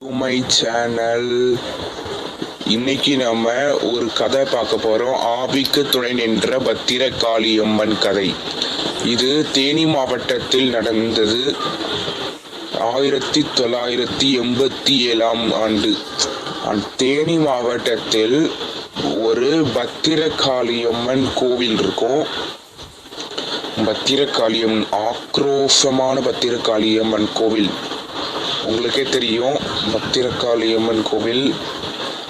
My channel இன்னைக்கு நம்ம ஒரு கதை பார்க்க போறோம். ஆபிக்கு துணை நின்ற பத்திரகாளியம்மன் கதை. இது தேனி மாவட்டத்தில் நடந்தது ஆயிரத்தி தொள்ளாயிரத்தி எண்பத்தி ஏழாம் ஆண்டு. தேனி மாவட்டத்தில் ஒரு பத்திரகாளியம்மன் கோவில் இருக்கும். பத்திரகாளியம்மன் ஆக்ரோஷமான பத்திரகாளியம்மன் கோவில். உங்களுக்கே தெரியும் பத்திரகாளி அம்மன் கோவில்.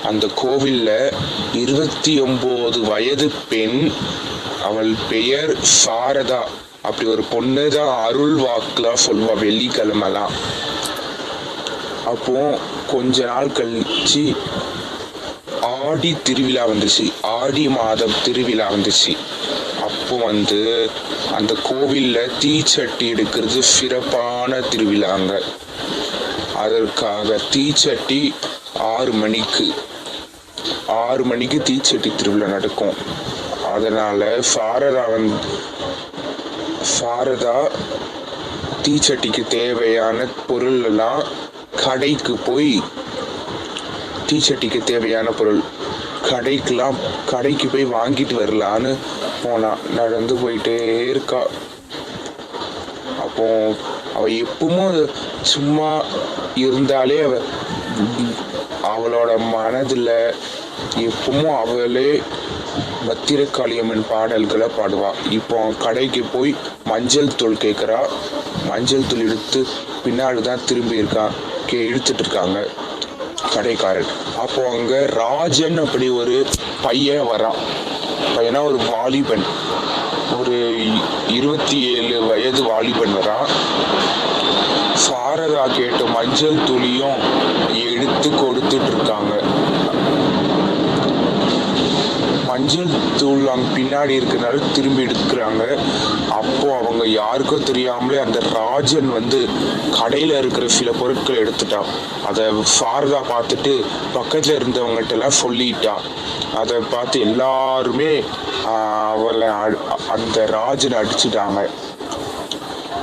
அந்த கோவிலில் இருபத்தி ஒம்பது வயது பெண் அவள் பெயர் சாரதா. அப்படி ஒரு பொண்ணு தான் அருள் வாக்குலாம் சொல்லுவா வெள்ளிக்கிழமெல்லாம் அப்போ கொஞ்ச நாள் கழிச்சு ஆடி திருவிழா வந்துச்சு. ஆடி மாதம் திருவிழா வந்துச்சு. அப்போ வந்து அந்த கோவிலில் தீச்சட்டி எடுக்கிறது சிறப்பான திருவிழாங்க. அதற்காக தீச்சட்டி ஆறு மணிக்கு. ஆறு மணிக்கு தீச்சட்டி திருவிழா நடக்கும். அதனால் சாரதா வந்து சாரதா தீச்சட்டிக்கு தேவையான பொருள் எல்லாம் கடைக்கு போய் தீச்சட்டிக்கு தேவையான பொருள் கடைக்கெலாம் கடைக்கு போய் வாங்கிட்டு வரலான்னு போனான் நடந்து போயிட்டே இருக்கா. அப்போது அவ எப்பவும் சும்மா இருந்தாலே அவ அவளோட மனதில் எப்பவும் அவளே பத்திரகாளியம்மன் பாடல்களை பாடுவாள் இப்போ கடைக்கு போய் மஞ்சள் தூள் கேட்குறா மஞ்சள் தூள் எடுத்து பின்னாடி தான் திரும்பி இருக்கா. கே இழுத்துட்டு இருக்காங்க கடைக்காரன். அப்போ அங்கே ராஜன் அப்படி ஒரு பையன் வரான் பையனா ஒரு வாலிபன். ஒரு இருபத்தி ஏழு வயது வாலிபன் வரான் சாரதா கேட்ட மஞ்சள் துளியும் எடுத்து கொடுத்துட்டு இருக்காங்க மஞ்சள் தூள் அங்க பின்னாடி இருக்கிறனால திரும்பி எடுக்கிறாங்க. அப்போ அவங்க யாருக்கும் தெரியாமலே அந்த ராஜன் வந்து கடையில இருக்கிற சில பொருட்களை எடுத்துட்டான் அதை சாரதா பார்த்துட்டு பக்கத்துல இருந்தவங்ககிட்ட எல்லாம் அதை பார்த்து எல்லாருமே அவளை அ- அந்த ராஜனை அடிச்சிட்டாங்க.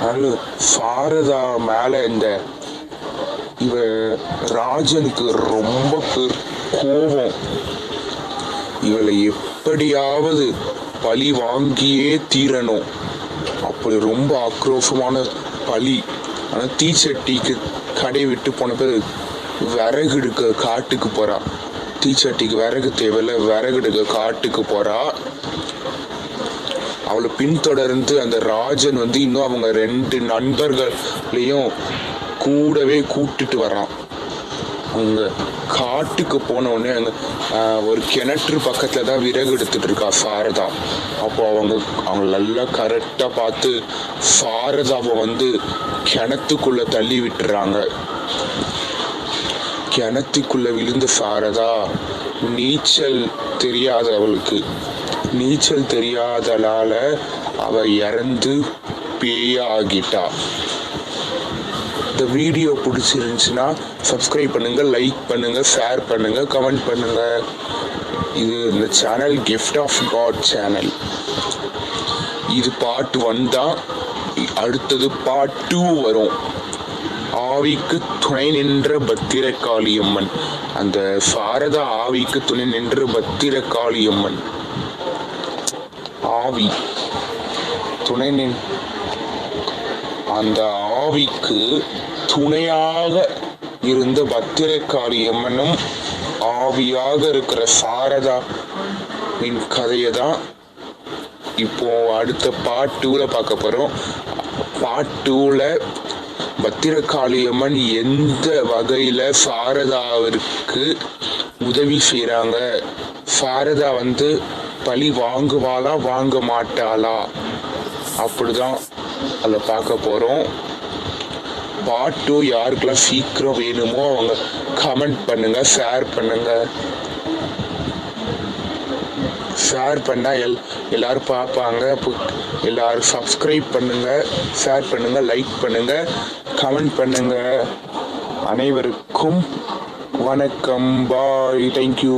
அதனால சாரதா மேலே இந்த இவ ராஜனுக்கு ரொம்ப பெரு கோபம். இவளை எப்படியாவது பழி வாங்கியே தீரணும். அப்படி ரொம்ப ஆக்ரோஷமான பழி. ஆனால் தீச்சட்டிக்கு கடை விட்டு போன பேர் விறகு எடுக்க காட்டுக்கு போகிறா தீச்சட்டிக்கு விறகு தேவையில்ல விறகு எடுக்க காட்டுக்கு போகிறா அவளை பின்தொடர்ந்து அந்த ராஜன் வந்து இன்னும் அவங்க ரெண்டு நண்பர்களையும் கூடவே கூட்டிட்டு வரான் அவங்க காட்டுக்கு போன உடனே அங்க ஒரு கிணற்று பக்கத்துல தான் விறகு எடுத்துட்டு இருக்கா சாரதா. அப்போ அவங்க அவங்க நல்லா கரெக்டா பார்த்து சாரதாவை வந்து கிணத்துக்குள்ள தள்ளி விட்டுறாங்க. கிணத்துக்குள்ள விழுந்த சாரதா நீச்சல் தெரியாத அவளுக்கு. நீச்சல் தெரியாதனால அவ இறந்து பேயாகிட்டா இந்த வீடியோ பிடிச்சிருந்துச்சுன்னா சப்ஸ்கிரைப் பண்ணுங்க லைக் பண்ணுங்க ஷேர் பண்ணுங்க கமெண்ட் பண்ணுங்க. இது இந்த channel gift of god channel இது பார்ட் ஒன் தான். அடுத்தது பார்ட் டூ வரும். ஆவிக்கு துணை நின்ற பத்திரகாளியம்மன். அந்த சாரதா ஆவிக்கு துணை நின்ற பத்திரகாளியம்மன். ஆவி. துணை நின் அந்த ஆவிக்கு துணையாக இருந்த பத்திரகாளியம்மனும் ஆவியாக இருக்கிற சாரதாவின் கதையை தான் இப்போ அடுத்த பார்ட் டூவில் பார்க்க போகிறோம் பார்ட் டூவில் பத்திரகாளியம்மன் எந்த வகையில் சாரதாவிற்கு உதவி செய்கிறாங்க சாரதா வந்து பழி வாங்குவாளா வாங்க மாட்டாளா அப்படிதான் அதில் பார்க்க போகிறோம் பார்ட் டூ யாருக்கெல்லாம் சீக்கிரம் வேணுமோ அவங்க கமெண்ட் பண்ணுங்க ஷேர் பண்ணுங்க. ஷேர் பண்ணால் எல் எல்லோரும் பார்ப்பாங்க. எல்லோரும் சப்ஸ்கிரைப் பண்ணுங்க ஷேர் பண்ணுங்க லைக் பண்ணுங்க கமெண்ட் பண்ணுங்க. அனைவருக்கும் வணக்கம். Bye thank you